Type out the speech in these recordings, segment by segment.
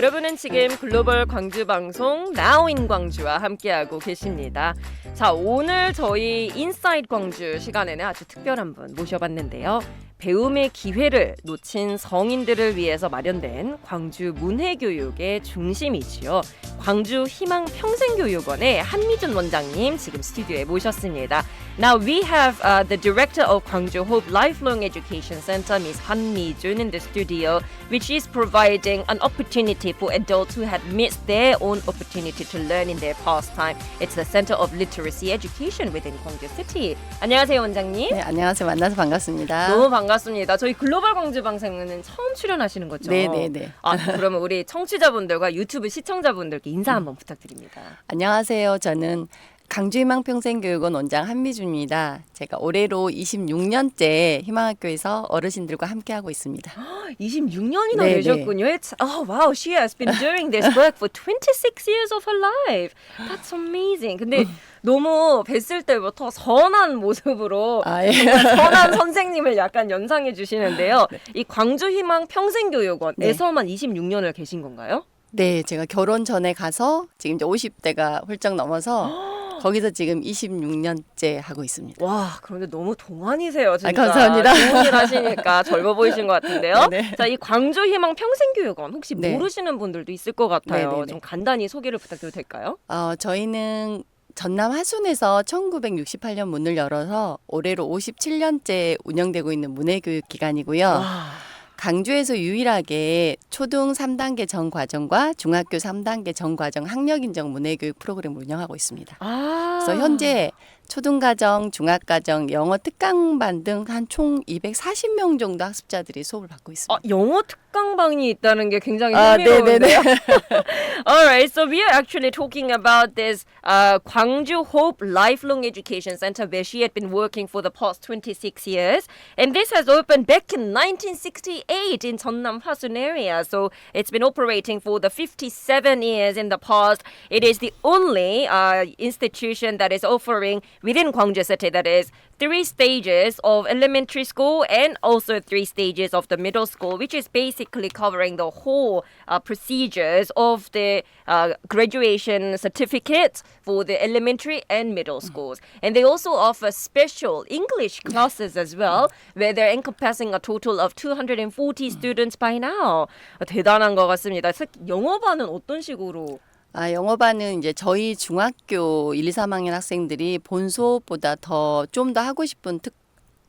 네, 여러분은 지금 글로벌 광주 방송 나우인 광주와 함께하고 계십니다. 자, 오늘 저희 인사이드 광주 시간에는 아주 특별한 분 모셔봤는데요. 배움의 기회를 놓친 성인들을 위해서 마련된 광주 문해교육의 중심이지요. 광주 희망 평생교육원의 한미준 원장님 지금 스튜디오에 모셨습니다. Now we have uh, the director of Gwangju Hope Lifelong Education Center, Ms. Han Mi-jun, in the studio, which is providing an opportunity for adults who had missed their own opportunity to learn in their pastime. It's the Center of Literacy Education within Gwangju City. 안녕하세요, 원장님. 네, 안녕하세요. 만나서 반갑습니다. 너무 반갑습니다. 저희 글로벌 광주 방송에는 처음 출연하시는 거죠? 네, 네, 네. 아, 그러면 우리 청취자분들과 유튜브 시청자분들께 인사 한번 부탁드립니다. 안녕하세요. 저는 강주희망평생교육원 원장 한미주입니다. 제가 올해로 26년째 희망학교에서 어르신들과 함께하고 있습니다. 26년이나 네, 되셨군요. It's, oh wow, she has been doing this work for 26 years of her life. That's amazing. 근데 너무 뵀을 때부터 선한 모습으로 아, 예. 선한 선생님을 약간 연상해 주시는데요. 이 광주희망 평생교육원에서만 26년을 계신 건가요? 네, 제가 결혼 전에 가서 지금 이제 50대가 훌쩍 넘어서 거기서 지금 26년째 하고 있습니다. 와, 그런데 너무 동안이세요, 진짜. 아, 감사합니다. 좋은 일 하시니까 젊어 보이신 것 같은데요. 네. 자, 이 광주희망 평생교육원 혹시 네. 모르시는 분들도 있을 것 같아요. 네, 네, 네. 좀 간단히 소개를 부탁드려도 될까요? 어, 저희는 전남 하순에서 1968년 문을 열어서 올해로 57년째 운영되고 있는 문해교육 기관이고요. 와. 강주에서 유일하게 초등 3단계 전 과정과 중학교 3단계 전 과정 학력 인정 문해교육 프로그램을 운영하고 있습니다. 아. 그래서 현재 초등과정, 중학과정, 영어 특강반 등 한 총 240명 정도 학습자들이 수업을 받고 있습니다. 아, 영어 특강방이 있다는 게 굉장히 아, 흥미로운데요. Alright, so we are actually talking about this uh, Gwangju Hope Lifelong Education Center where she had been working for the past 26 years. And this has opened back in 1968 in Jeonnam Hwasun area. So it's been operating for the 57 years in the past. It is the only uh, institution that is offering within Gwangju City that is three stages of elementary school and also three stages of the middle school, which is basically covering the whole uh, procedures of the uh, graduation certificates for the elementary and middle schools. And they also offer special English classes as well, where they're encompassing a total of 240 students by now. 아, 대단한 것 같습니다. 특히 영어반은 어떤 식으로? 아, 영어반은 이제 저희 중학교 1, 2, 3학년 학생들이 본 수업보다 더 좀 더 하고 싶은 특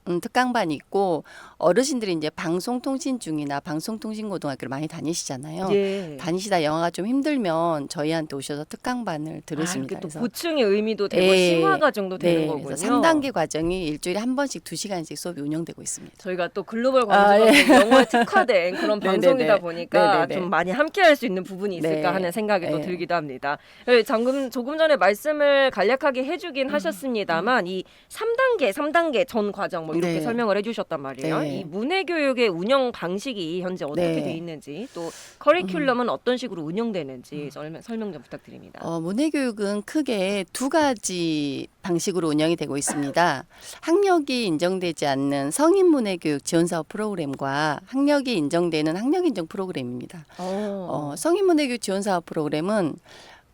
음, 특강반이 있고 어르신들이 이제 방송통신 중이나 방송통신고등학교를 많이 다니시잖아요. 예. 다니시다 영어가 좀 힘들면 저희한테 오셔서 특강반을 들으십니다. 아, 또 그래서 보충의 의미도 되고 예. 심화가 정도 되는 네, 거군요. 그래서 3단계 과정이 일주일에 한 번씩 2시간씩 수업이 운영되고 있습니다. 저희가 또 글로벌 아, 광주 영어에 특화된 그런 네네네. 방송이다 보니까 네네네. 좀 많이 함께할 수 있는 부분이 있을까 네. 하는 생각이 또 네. 들기도 합니다. 예, 방금 조금 전에 말씀을 간략하게 해주긴 음. 하셨습니다만 이 3단계, 3단계 전 과정 뭐 이렇게 네. 설명을 해주셨단 말이에요. 네. 이 문해 교육의 운영 방식이 현재 어떻게 네. 돼 있는지 또 커리큘럼은 어떤 식으로 운영되는지 설명, 설명 좀 부탁드립니다. 어, 문해교육은 크게 두 가지 방식으로 운영이 되고 있습니다. 학력이 인정되지 않는 성인 문해교육 지원 사업 프로그램과 학력이 인정되는 학력 인정 프로그램입니다. 어, 성인 문해교육 지원 사업 프로그램은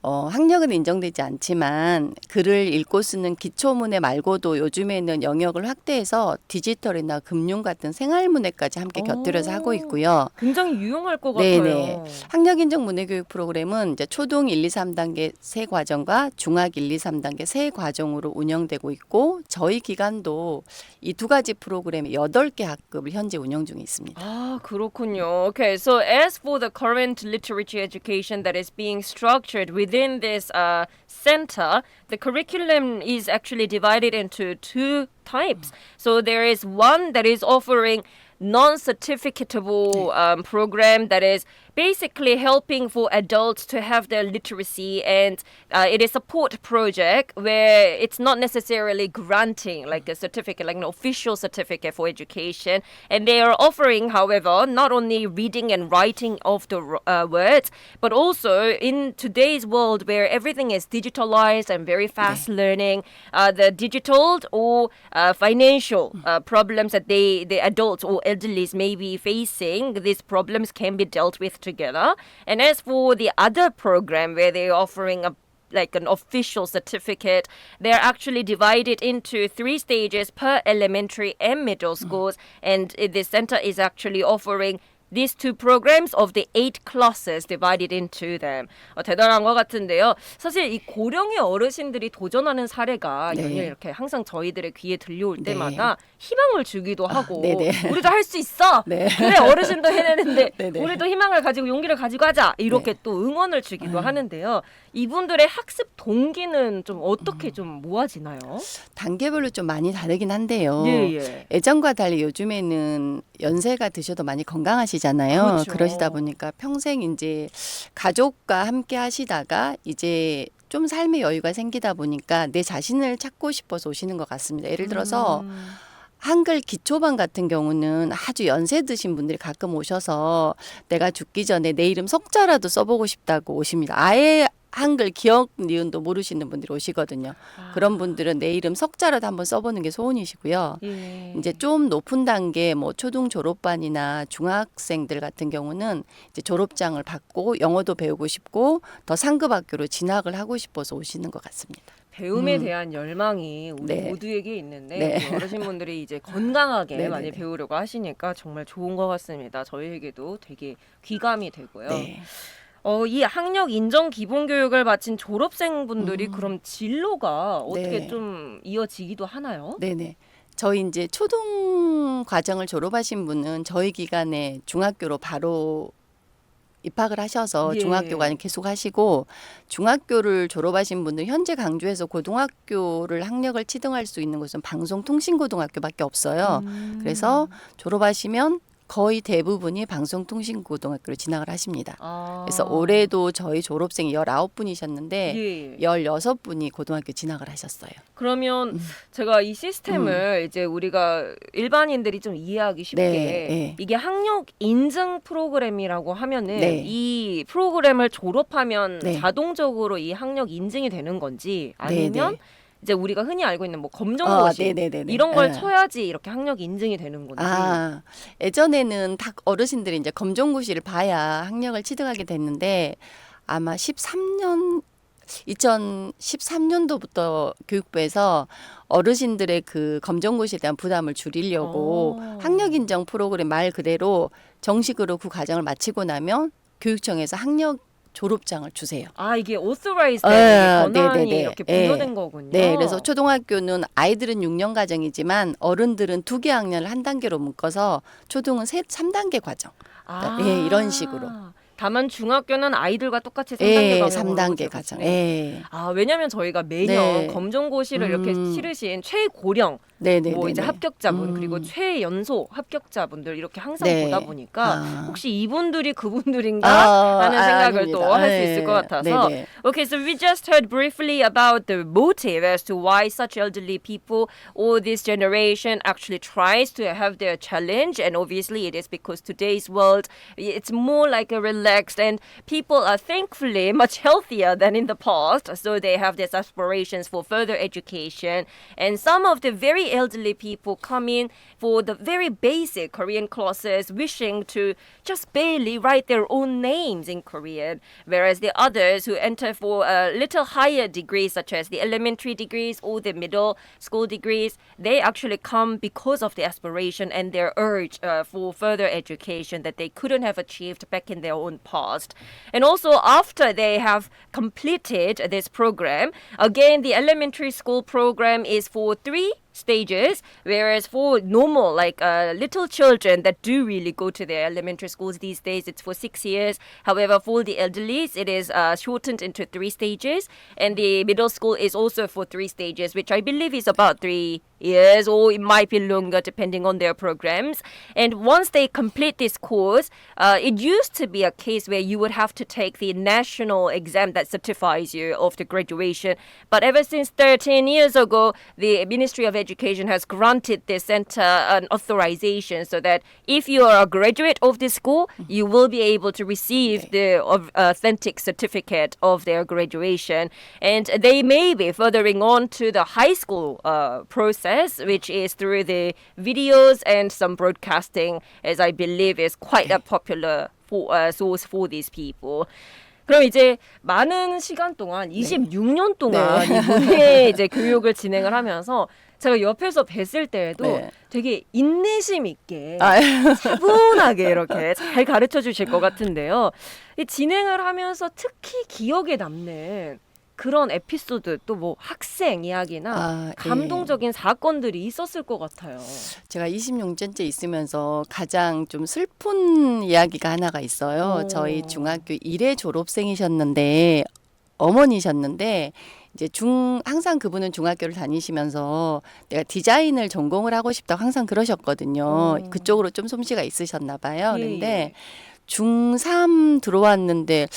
어, 학력은 인정되지 않지만 글을 읽고 쓰는 기초문해 말고도 요즘에는 영역을 확대해서 디지털이나 금융 같은 생활문해까지 함께 곁들여서 오. 하고 있고요. 굉장히 유용할 것 네네. 같아요. 학력 인정 문해 교육 프로그램은 이제 초등 1, 2, 3단계 세 과정과 중학 1, 2, 3단계 세 과정으로 운영되고 있고 저희 기관도 이 두 가지 프로그램에 8개 학급을 현재 운영 중에 있습니다. Ah, 그렇군요. Okay, so as for the current literature education that is being structured within this uh, center, the curriculum is actually divided into two types. So there is one that is offering non-certificatable um, program that is basically helping for adults to have their literacy and uh, it is a support project where it's not necessarily granting like a certificate like an official certificate for education. And they are offering however not only reading and writing of the uh, words but also in today's world where everything is digitalized and very fast learning uh, the digital or uh, financial uh, problems that they the adults or elderlies may be facing these problems can be dealt with together. And as for the other program where they're offering a like an official certificate. They're actually divided into three stages per elementary and middle schools, and uh, the center is actually offering these two programs of the eight classes divided into them. 어, 대단한 것 같은데요. 사실 이 고령의 어르신들이 도전하는 사례가 네. 연일 이렇게 항상 저희들의 귀에 들려올 네. 때마다 희망을 주기도 하고 네네. 우리도 할 수 있어. 네. 그래 어르신도 해내는데 네네. 우리도 희망을 가지고 용기를 가지고 하자 이렇게 네. 또 응원을 주기도 하는데요. 이분들의 학습 동기는 좀 음. 어떻게 좀 모아지나요? 단계별로 좀 많이 다르긴 한데요. 예, 예. 예전과 달리 요즘에는 연세가 드셔도 많이 건강하 시잖아요. 그렇죠. 그러시다 보니까 평생 이제 가족과 함께 하시다가 이제 좀 삶의 여유가 생기다 보니까 내 자신을 찾고 싶어서 오시는 것 같습니다. 예를 들어서 음. 한글 기초반 같은 경우는 아주 연세 드신 분들이 가끔 오셔서 내가 죽기 전에 내 이름 석자라도 써보고 싶다고 오십니다. 아예 한글 기억 니은도 모르시는 분들이 오시거든요. 아. 그런 분들은 내 이름 석자라도 한번 써보는 게 소원이시고요. 예. 이제 좀 높은 단계 뭐 초등 졸업반이나 중학생들 같은 경우는 이제 졸업장을 받고 영어도 배우고 싶고 더 상급 학교로 진학을 하고 싶어서 오시는 것 같습니다. 배움에 음. 대한 열망이 우리 네. 모두에게 있는데 네. 우리 어르신 분들이 이제 건강하게 네네네. 많이 배우려고 하시니까 정말 좋은 것 같습니다. 저희에게도 되게 귀감이 되고요. 네. 어, 이 학력 인정 기본 교육을 마친 졸업생분들이 그럼 진로가 어떻게 음. 네. 좀 이어지기도 하나요? 네네. 저희 이제 초등 과정을 졸업하신 분은 저희 기간에 중학교로 바로 입학을 하셔서 예. 중학교 과정 계속 하시고 중학교를 졸업하신 분들 현재 강주에서 고등학교를 학력을 치등할 수 있는 곳은 방송통신고등학교밖에 없어요. 음. 그래서 졸업하시면 거의 대부분이 방송통신고등학교로 진학을 하십니다. 아. 그래서 올해도 저희 졸업생이 19분이셨는데 예. 16분이 고등학교 진학을 하셨어요. 그러면 음. 제가 이 시스템을 이제 우리가 일반인들이 좀 이해하기 쉽게 네, 네. 이게 학력 인증 프로그램이라고 하면은 네. 이 프로그램을 졸업하면 네. 자동적으로 이 학력 인증이 되는 건지 네, 아니면 네. 이제 우리가 흔히 알고 있는 뭐 아, 검정고시 네네네네. 이런 걸 네. 쳐야지 이렇게 학력 인증이 되는 건지. 아, 예전에는 다 어르신들이 이제 검정고시를 봐야 학력을 취득하게 됐는데 아마 13년 2013년도부터 교육부에서 어르신들의 그 검정고시에 대한 부담을 줄이려고 어. 학력 인정 프로그램 말 그대로 정식으로 그 과정을 마치고 나면 교육청에서 학력 졸업장을 주세요. 아 이게 authorized 아, 권한이 네네네. 이렇게 예. 부여된 거군요. 네, 그래서 초등학교는 아이들은 6년 과정이지만 어른들은 두 개 학년을 한 단계로 묶어서 초등은 세 3단계 과정. 아, 예, 이런 식으로. 다만 중학교는 아이들과 똑같이 3단계 예, 과정으로 3단계 과정. 예. 아 왜냐면 저희가 매년 네. 검정고시를 이렇게 음. 치르신 최고령 네, 네, 뭐 네. 이제 네. 합격자분 음. 그리고 최연소 합격자분들 이렇게 항상 네. 보다 보니까 아. 혹시 이분들이 그분들인가 아, 하는 생각을 아닙니다. 또할수 네, 있을 것 같아서 네, 네. Okay, so we just heard briefly about the motive as to why such elderly people or this generation actually tries to have their challenge, and obviously it is because today's world it's more like a relaxed and people are thankfully much healthier than in the past, so they have these aspirations for further education, and some of the very elderly people come in for the very basic Korean classes, wishing to just barely write their own names in Korean, whereas the others who enter for a little higher degrees, such as the elementary degrees or the middle school degrees, they actually come because of the aspiration and their urge uh, for further education that they couldn't have achieved back in their own past. And also, after they have completed this program, again, the elementary school program is for three stages whereas for normal like uh, little children that do really go to their elementary schools these days it's for six years. However for the elderlies it is uh, shortened into three stages. And the middle school is also for three stages which i believe is about three years or it might be longer depending on their programs. And once they complete this course uh, it used to be a case where you would have to take the national exam that certifies you of the graduation. But ever since 13 years ago the ministry of education has granted this center an authorization so that if you are a graduate of this school you will be able to receive the of- authentic certificate of their graduation. And they may be furthering on to the high school uh, process which is through the videos and some broadcasting as i believe is quite a popular for, uh, source for these people. 그럼 이제 많은 시간 동안 26년 동안 네. 이 문해 이제 교육을 진행을 하면서 제가 옆에서 뵀을 때에도 네. 되게 인내심 있게 아, 차분하게 이렇게 잘 가르쳐 주실 것 같은데요. 이 진행을 하면서 특히 기억에 남는 그런 에피소드 또 뭐 학생 이야기나 아, 예. 감동적인 사건들이 있었을 것 같아요. 제가 26년째 있으면서 가장 좀 슬픈 이야기가 하나가 있어요. 오. 저희 중학교 1회 졸업생이셨는데 어머니셨는데 이제 중 항상 그분은 중학교를 다니시면서 내가 디자인을 전공을 하고 싶다고 항상 그러셨거든요. 오. 그쪽으로 좀 솜씨가 있으셨나 봐요. 예, 그런데 예. 중3 들어왔는데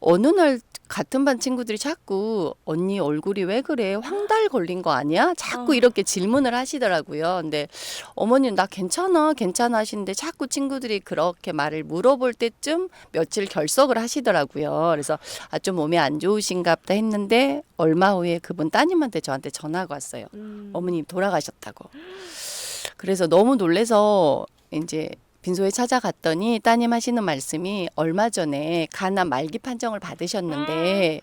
어느 날 같은 반 친구들이 자꾸 언니 얼굴이 왜 그래? 황달 걸린 거 아니야? 자꾸 아. 이렇게 질문을 하시더라고요. 근데 어머니는 나 괜찮아, 괜찮아 하시는데 자꾸 친구들이 그렇게 말을 물어볼 때쯤 며칠 결석을 하시더라고요. 그래서 아, 좀 몸이 안 좋으신가 보다 했는데 얼마 후에 그분 따님한테 저한테 전화가 왔어요. 음. 어머님 돌아가셨다고. 그래서 너무 놀래서 이제 빈소에 찾아갔더니 따님 하시는 말씀이 얼마 전에 간암 말기 판정을 받으셨는데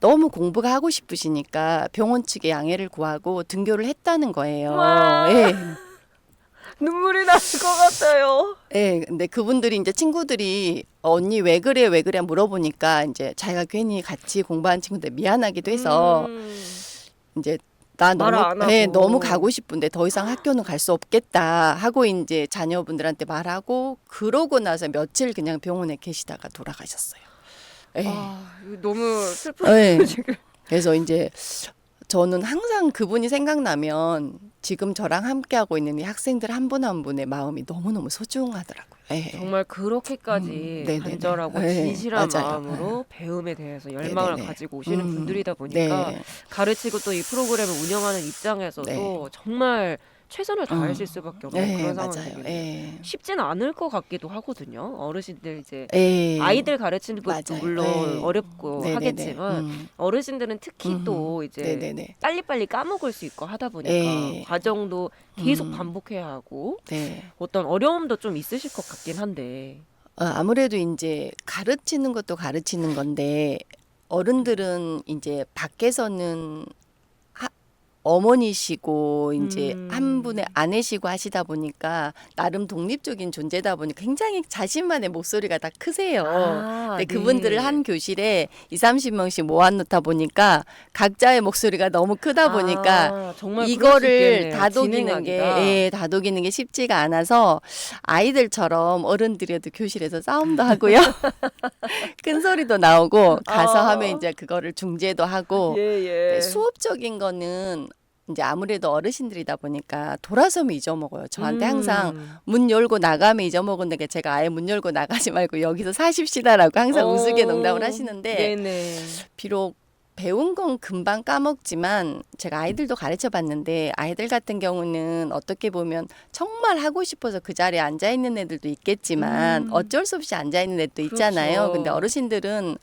너무 공부가 하고 싶으시니까 병원 측에 양해를 구하고 등교를 했다는 거예요. 와. 예. 눈물이 날것 같아요. 예. 근데 그분들이 이제 친구들이 어, 언니 왜 그래 왜 그래 물어보니까 이제 자기가 괜히 같이 공부한 친구들 미안하기도 해서 음. 이제 나 너무 네. 너무 가고 싶은데 더 이상 학교는 갈 수 없겠다 하고 이제 자녀분들한테 말하고 그러고 나서 며칠 그냥 병원에 계시다가 돌아가셨어요. 예. 아, 너무 슬픈 네. 지금. 그래서 이제 저는 항상 그분이 생각나면 지금 저랑 함께 하고 있는 이 학생들 한 분 한 분의 마음이 너무 너무 소중하더라고요. 예. 정말 그렇게까지 음, 네네네. 간절하고 네, 진실한 맞아요. 마음으로 배움에 대해서 열망을 네네네. 가지고 오시는 음, 분들이다 보니까 네. 가르치고 또 이 프로그램을 운영하는 입장에서도 네. 정말 최선을 다하실 음. 수밖에 없는 네, 그런 맞아요. 상황이에요. 예. 쉽지는 않을 것 같기도 하거든요. 어르신들 이제 예. 아이들 가르치는 것도 맞아요. 물론 네. 어렵고 네네네. 하겠지만 음. 어르신들은 특히 음. 또 이제 네네네. 빨리빨리 까먹을 수 있고 하다 보니까 네. 과정도 계속 음. 반복해야 하고 네. 어떤 어려움도 좀 있으실 것 같긴 한데 어, 아무래도 이제 가르치는 것도 가르치는 건데 어른들은 이제 밖에서는 하, 어머니시고 이제 음. 한 분의 아내시고 하시다 보니까 나름 독립적인 존재다 보니까 굉장히 자신만의 목소리가 다 크세요. 아, 근데 네. 그분들을 한 교실에 2, 30명씩 모아놓다 보니까 각자의 목소리가 너무 크다 보니까 아, 정말 이거를. 다독이는 게. 예, 다독이는 게 쉽지가 않아서 아이들처럼 어른들이도 교실에서 싸움도 하고요. 큰 소리도 나오고 가서 아. 하면 이제 그거를 중재도 하고 예, 예. 네, 수업적인 거는 이제 아무래도 어르신들이다 보니까 돌아서면 잊어먹어요. 저한테 음. 항상 문 열고 나가면 잊어먹었는데 제가 아예 문 열고 나가지 말고 여기서 사십시다라고 항상 어, 우스개 농담을 하시는데 네네. 비록 배운 건 금방 까먹지만 제가 아이들도 가르쳐 봤는데 아이들 같은 경우는 어떻게 보면 정말 하고 싶어서 그 자리에 앉아 있는 애들도 있겠지만 음. 어쩔 수 없이 앉아 있는 애도 있잖아요. 그렇죠. 근데 어르신들은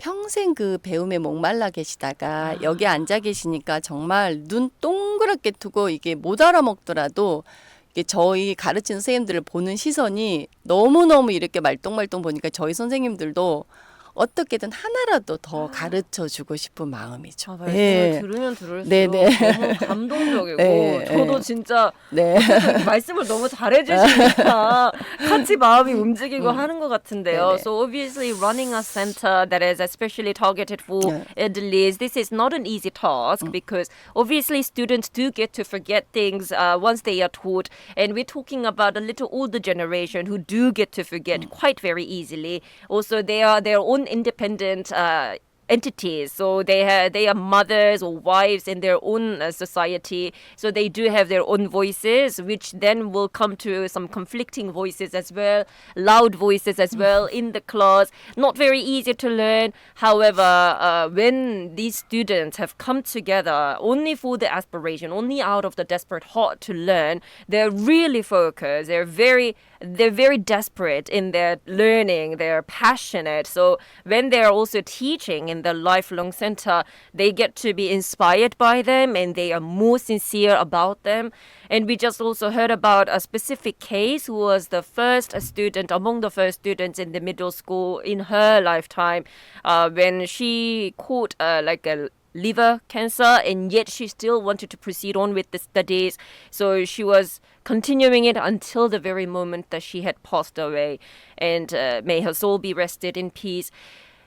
평생 그 배움에 목말라 계시다가 여기 앉아 계시니까 정말 눈 동그랗게 뜨고 이게 못 알아먹더라도 이게 저희 가르치는 선생님들을 보는 시선이 너무너무 이렇게 말똥말똥 보니까 저희 선생님들도 어떻게든 하나라도 더 가르쳐 주고 싶은 마음이죠. 아, 말씀을 네. 들으면 들을수록 네네. 너무 감동적이고 네, 저도 네. 진짜 네. 말씀을 너무 잘해주시니까 같이 마음이 움직이고 음. 하는 것 같은데요. 네네. So obviously running a center that is especially targeted for 네. elderly, this is not an easy task 음. because obviously students do get to forget things uh, once they are taught, and we're talking about a little older generation who do get to forget 음. quite very easily. Also, they are their own independent. Uh, entities. So they have they are mothers or wives in their own uh, society. So they do have their own voices which then will come to some conflicting voices as well loud voices as well in the class. Not very easy to learn. However uh, when these students have come together only for the aspiration only out of the desperate heart to learn they're really focused. They're very they're very desperate in their learning, they're passionate. So when they're also teaching in the lifelong center, they get to be inspired by them and they are more sincere about them. And we just also heard about a specific case who was the first student among the first students in the middle school in her lifetime uh, when she caught uh, like a liver cancer and yet she still wanted to proceed on with the studies. So she was continuing it until the very moment that she had passed away. And uh, may her soul be rested in peace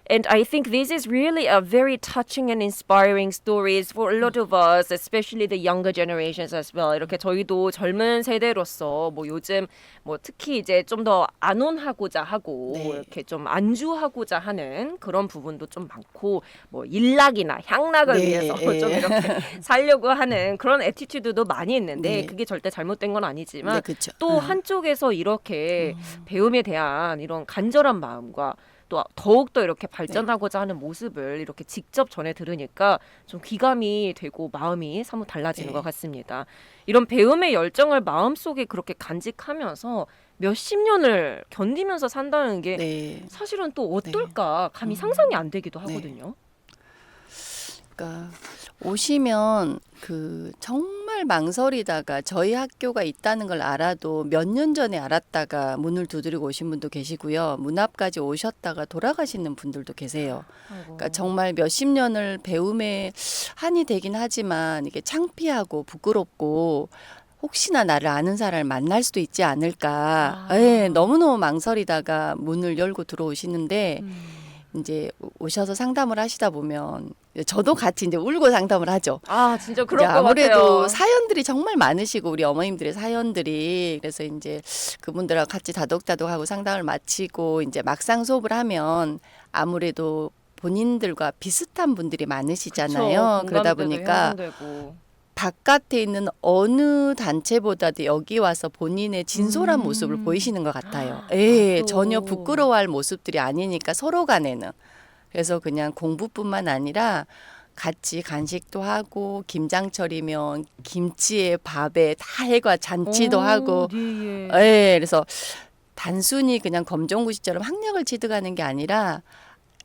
and I think this is really a very touching and inspiring stories for a lot of us, especially the younger generations as well. 이렇게 저희도 젊은 세대로서 뭐 요즘 뭐 특히 이제 좀 더 안온하고자 하고 네. 이렇게 좀 안주하고자 하는 그런 부분도 좀 많고 뭐 일락이나 향락을 네, 위해서 좀 예. 이렇게 살려고 하는 그런 애티튜드도 많이 있는데 네. 그게 절대 잘못된 건 아니지만 네. 또 한쪽에서 이렇게 음. 배움에 대한 이런 간절한 마음과 또 더욱더 이렇게 발전하고자 하는 모습을 이렇게 직접 전해 들으니까 좀 귀감이 되고 마음이 사뭇 달라지는 네. 것 같습니다. 이런 배움의 열정을 마음속에 그렇게 간직하면서 몇십 년을 견디면서 산다는 게 네. 사실은 또 어떨까 감히 상상이 안 되기도 네. 하거든요. 그러니까 오시면 그 정말 망설이다가 저희 학교가 있다는 걸 알아도 몇 년 전에 알았다가 문을 두드리고 오신 분도 계시고요. 문 앞까지 오셨다가 돌아가시는 분들도 계세요. 그러니까 정말 몇십 년을 배움에 한이 되긴 하지만 이게 창피하고 부끄럽고 혹시나 나를 아는 사람을 만날 수도 있지 않을까. 아. 예, 너무너무 망설이다가 문을 열고 들어오시는데 음. 이제 오셔서 상담을 하시다 보면 저도 같이 이제 울고 상담을 하죠. 아 진짜 이제 것 아무래도 같아요. 사연들이 정말 많으시고 우리 어머님들의 사연들이 그래서 이제 그분들하고 같이 다독다독하고 상담을 마치고 이제 막상 수업을 하면 아무래도 본인들과 비슷한 분들이 많으시잖아요. 그쵸, 그러다 보니까 형성되고. 바깥에 있는 어느 단체보다도 여기 와서 본인의 진솔한 음. 모습을 보이시는 것 같아요. 예, 또. 전혀 부끄러워할 모습들이 아니니까 서로 간에는. 그래서 그냥 공부뿐만 아니라 같이 간식도 하고 김장철이면 김치에 밥에 다 해가 잔치도 오, 하고 네, 예. 예, 그래서 단순히 그냥 검정고시처럼 학력을 취득하는 게 아니라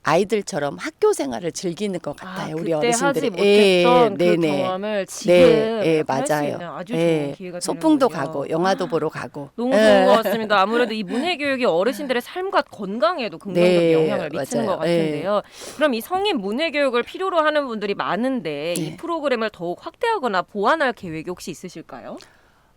아이들처럼 학교 생활을 즐기는 것 같아요. 우리 그때 어르신들이. 못했던 그 네네. 경험을 지금 네, 예, 할수 맞아요. 있는 아주 좋은 예, 기회가 소풍도 되는군요. 가고 영화도 보러 가고. 너무 예. 좋은 것 같습니다. 아무래도 이 문해 교육이 어르신들의 삶과 건강에도 긍정적인 네, 영향을 미치는 맞아요. 것 같은데요. 그럼 이 성인 문해 교육을 필요로 하는 분들이 많은데 이 네. 프로그램을 더욱 확대하거나 보완할 계획이 혹시 있으실까요?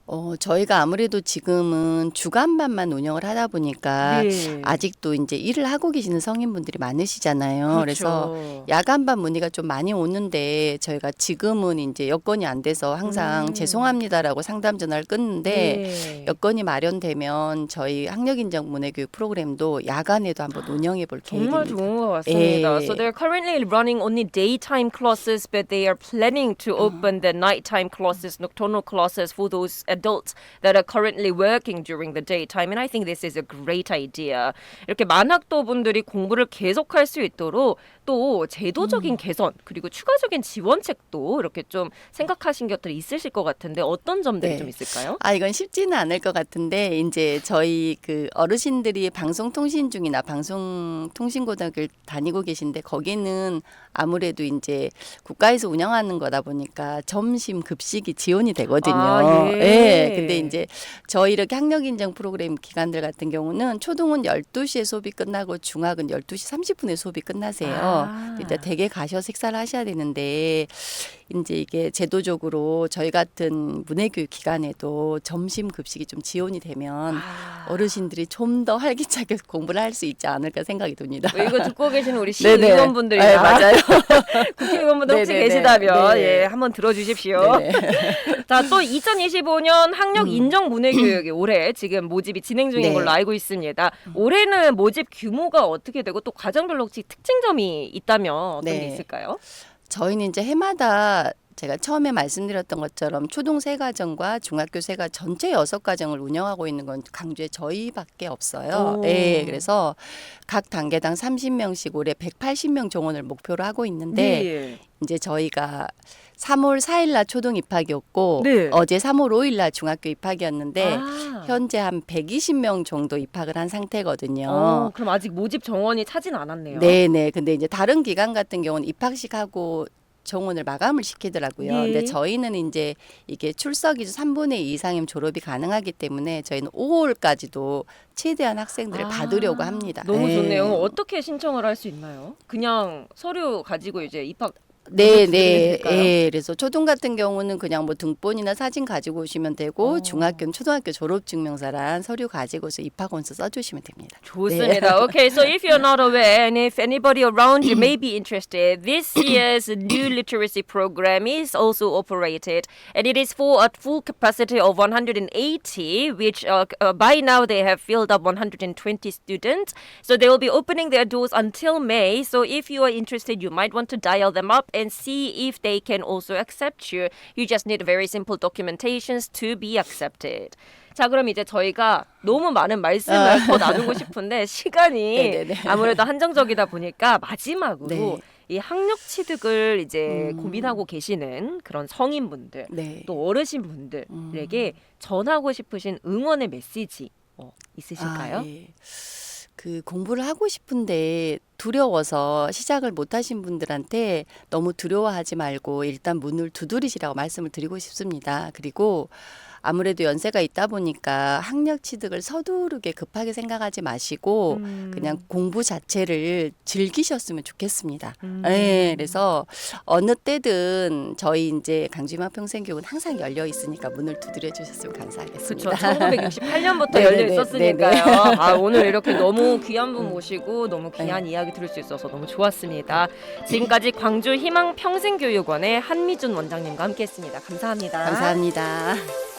어, 저희가 아무래도 지금은 주간반만 운영을 하다 보니까 네. 아직도 이제 일을 하고 계시는 성인분들이 많으시잖아요. 그래서 그렇죠. 야간반 문의가 좀 많이 오는데 저희가 지금은 이제 여건이 안 돼서 항상 음. 죄송합니다라고 상담 전화를 끊는데 네. 여건이 마련되면 저희 학력인정 문해교육 프로그램도 야간에도 한번 운영해 볼 정말 계획입니다. 좋은 것 같습니다. 예. So they're currently running only daytime classes, but they are planning to open the nighttime classes, nocturnal classes for those adults that are currently working during the daytime. And I think this is a great idea. 이렇게 만학도 분들이 공부를 계속할 수 있도록 또 제도적인 개선 그리고 추가적인 지원책도 이렇게 좀 생각하신 것들이 있으실 것 같은데 어떤 점들이 네. 좀 있을까요? 아 이건 쉽지는 않을 것 같은데 이제 저희 그 어르신들이 방송통신 중이나 방송통신고등학교를 다니고 계신데 거기는 아무래도 이제 국가에서 운영하는 거다 보니까 점심 급식이 지원이 되거든요. 아, 예. 근데 이제 저희 이렇게 학력 인정 프로그램 기관들 같은 경우는 초등은 12시에 수업이 끝나고 중학은 12시 30분에 수업이 끝나세요. 아. 이제 댁에 가셔서 식사를 하셔야 되는데 이제 이게 제도적으로 저희 같은 문해교육 기관에도 점심 급식이 좀 지원이 되면 아. 어르신들이 좀 더 활기차게 공부를 할 수 있지 않을까 생각이 듭니다. 뭐 이거 듣고 계시는 우리 네네. 시의원분들이나 네, 맞아요. 국회의원분들 혹시 네네네. 계시다면 네네. 예 한번 들어주십시오. 자 또 2025년 학력 인정 문해 교육이 올해 지금 모집이 진행 중인 네. 걸로 알고 있습니다. 올해는 모집 규모가 어떻게 되고 또 과정별로 혹시 특징점이 있다면 어떤 게 네. 있을까요? 저희는 이제 해마다 제가 처음에 말씀드렸던 것처럼 초등 세 가정과 중학교 세가 전체 여섯 가정을 운영하고 있는 건 강주에 저희밖에 없어요. 오. 예, 그래서 각 단계당 30명씩 올해 180명 정원을 목표로 하고 있는데 네. 이제 저희가 3월 4일 날 초등 입학이었고 네. 어제 3월 5일 날 중학교 입학이었는데 아. 현재 한 120명 정도 입학을 한 상태거든요. 어, 그럼 아직 모집 정원이 차진 않았네요. 네, 네. 근데 이제 다른 기관 같은 경우는 입학식 하고 정원을 마감을 시키더라고요. 네. 근데 저희는 이제 이게 출석이 3분의 2 이상이면 졸업이 가능하기 때문에 저희는 5월까지도 최대한 학생들을 아, 받으려고 합니다. 너무 네. 좋네요. 어떻게 신청을 할 수 있나요? 그냥 서류 가지고 이제 입학 네, 네? 예. 그래서 초등 같은 경우는 그냥 뭐 등본이나 사진 가지고 오시면 되고 어. 중학교는 초등학교 졸업 증명서랑 서류 가지고서 입학 원서 써주시면 됩니다. 좋습니다. Okay, so if you're not aware and if anybody around you may be interested, this year's new literacy program is also operated and it is for a full capacity of 180, which uh, uh, by now they have filled up 120 students. So they will be opening their doors until May. So if you are interested, you might want to dial them up and see if they can also accept you. You just need very simple documentations to be accepted. 자, 그럼 이제 저희가 너무 많은 말씀을 더 나누고 싶은데 시간이 네네네. 아무래도 한정적이다 보니까 마지막으로 네. 이 학력 취득을 이제 음. 고민하고 계시는 그런 성인분들 네. 또 어르신 분들에게 전하고 싶으신 응원의 메시지 어, 있으실까요? 아, 예. 그 공부를 하고 싶은데 두려워서 시작을 못 하신 분들한테 너무 두려워하지 말고 일단 문을 두드리시라고 말씀을 드리고 싶습니다. 그리고 아무래도 연세가 있다 보니까 학력 취득을 서두르게 급하게 생각하지 마시고 음. 그냥 공부 자체를 즐기셨으면 좋겠습니다. 음. 네, 그래서 어느 때든 저희 이제 강주희망평생교육은 항상 열려 있으니까 문을 두드려 주셨으면 감사하겠습니다. 그렇죠. 1968년부터 네네네, 열려 있었으니까요. 네 네. 아, 오늘 이렇게 너무 귀한 분 모시고 너무 귀한 이야기 들을 수 있어서 너무 좋았습니다. 지금까지 광주 희망 평생교육원의 한미준 원장님과 함께했습니다. 감사합니다. 감사합니다.